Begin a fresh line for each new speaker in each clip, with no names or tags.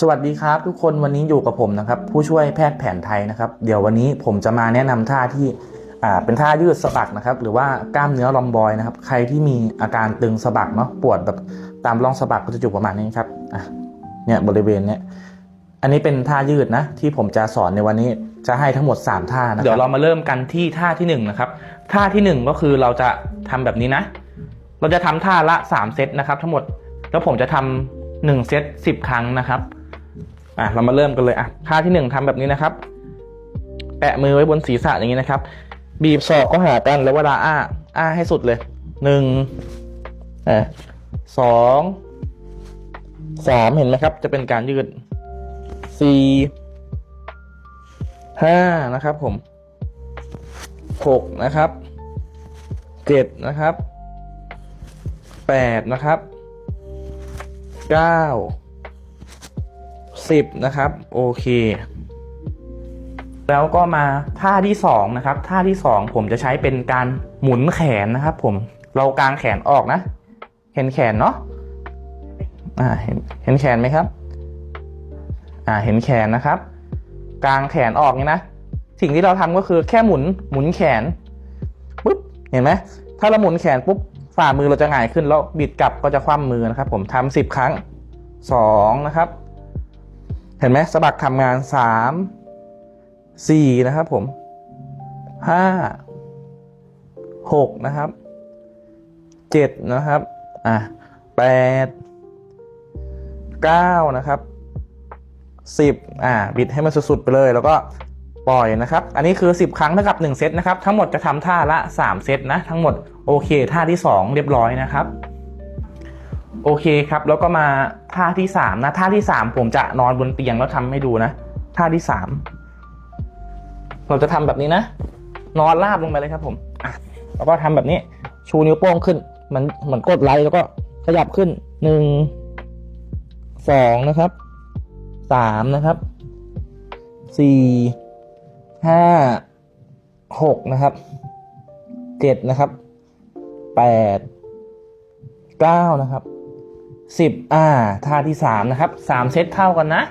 สวัสดีครับ ทุกคนวันนี้อยู่กับผมนะครับ ผู้ช่วยแพทย์แผนไทยนะครับ เดี๋ยววันนี้ผมจะมาแนะนำท่าที่อ่าเป็นท่ายืดสะบักนะครับ หรือว่ากล้ามเนื้อลอมบอยนะครับ ใครที่มีอาการตึงสะบักเนาะปวดแบบตามร่องสะบักก็จะอยู่ประมาณนี้ครับอะเนี่ยบริเวณเนี้ยอันนี้เป็นท่ายืดนะ ที่ผมจะสอนในวันนี้จะให้ทั้งหมด 3 ท่านะเดี๋ยวเรามาเริ่มกันที่ท่าที่1นะครับท่าที่ 1 ก็คือเราจะทำแบบนี้นะ เราจะทำท่าละ 3 เซตนะครับ ทั้งหมดแล้วผมจะทำ 1เซต10 ครั้งนะครับอะเรามาเริ่มกันเลยอะท่าที่ 1 ทำแบบนี้นะครับ แปะมือไว้บนศีรษะอย่างนี้นะครับ บีบศอกก็หากันแล้วเวลาอ้า อ้าให้สุดเลยหนึ่งอะสองสามเห็นไหมครับ จะเป็นการยืดสี่ห้านะครับผมหกนะครับเจ็ดนะครับแปดนะครับ เก้าสิบนะครับ โอเค แล้วก็มาท่าที่สองนะครับ ท่าที่สองผมจะใช้เป็นการหมุนแขนนะครับ ผมเรากางแขนออกนะ เห็นแขนเนาะอ่าเห็นเห็นแขนไหมครับ อ่าเห็นแขนนะครับ กางแขนออกนี่นะสิ่งที่เราทำก็คือแค่หมุนหมุนแขนปุ๊บเห็นไหมถ้าเราหมุนแขนปุ๊บ ฝ่ามือเราจะหงายขึ้นแล้วบิดกลับก็จะคว่ำมือนะครับ ผมทำสิบครั้งสองนะครับ เห็นไหมสะบักทำงานสามสี่นะครับ ผมห้าหกนะครับเจ็ดนะครับอะแปดเก้านะครับสิบอ่าบิดให้มันสุดๆไปเลยแล้วก็ ปล่อยนะครับ อันนี้คือ 10 ครั้งเท่ากับ 1 เซตนะครับ ทั้งหมดจะทำท่าละ 3 เซตนะ ทั้งหมดโอเค ท่าที่ 2 เรียบร้อยนะครับ โอเคครับ แล้วก็มาท่าที่สามนะ ท่าที่สามผมจะนอนบนเตียงแล้วทำให้ดูนะ ท่าที่สามเราจะทำแบบนี้นะ นอนราบลงไปเลยครับผมอะแล้วก็ทำแบบนี้ ชูนิ้วโป้งขึ้นเหมันเหมือนกดไลค์แล้วก็ขยับขึ้นหนึ่งสองนะครับสามนะครับสี่ ห้าหกนะครับเจ็ดนะครับแปดเก้านะครับสิบอ่าท่าที่สามนะครับสามเซตเท่ากันนะ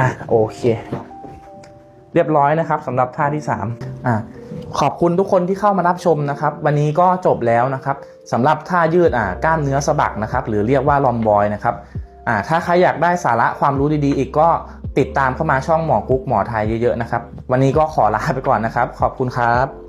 อะโอเค เรียบร้อยนะครับสำหรับท่าที่สามอะขอบคุณทุกคนที่เข้ามารับชมนะครับ วันนี้ก็จบแล้วนะครับสำหรับท่ายืดอ่ากล้ามเนื้อสะบักนะครับ หรือเรียกว่าลอมบอยนะครับอ่าถ้าใครอยากได้สาระความรู้ดีๆ อีกก็ ติดตามเข้ามาช่องหมอกุ๊กหมอไทยเยอะๆนะครับ วันนี้ก็ขอลาไปก่อนนะครับ ขอบคุณครับ